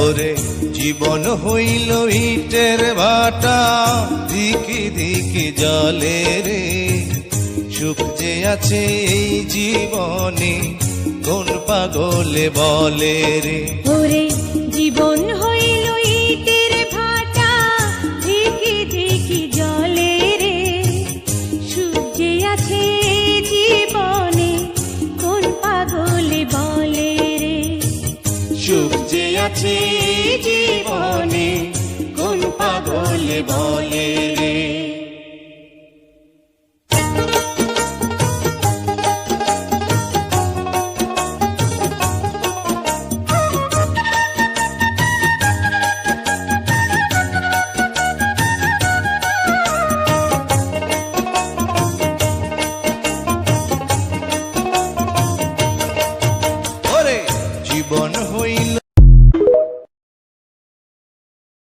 ওরে জীবন হইল ইটের ভাটা। দিকে দিকে জলে রে। সুখ যে আছে এই জীবনে, কোন পাগলে বলে রে? ওরে জীবন যে আছি জীবনে কোন পাগল বলে রে? জীবন হইল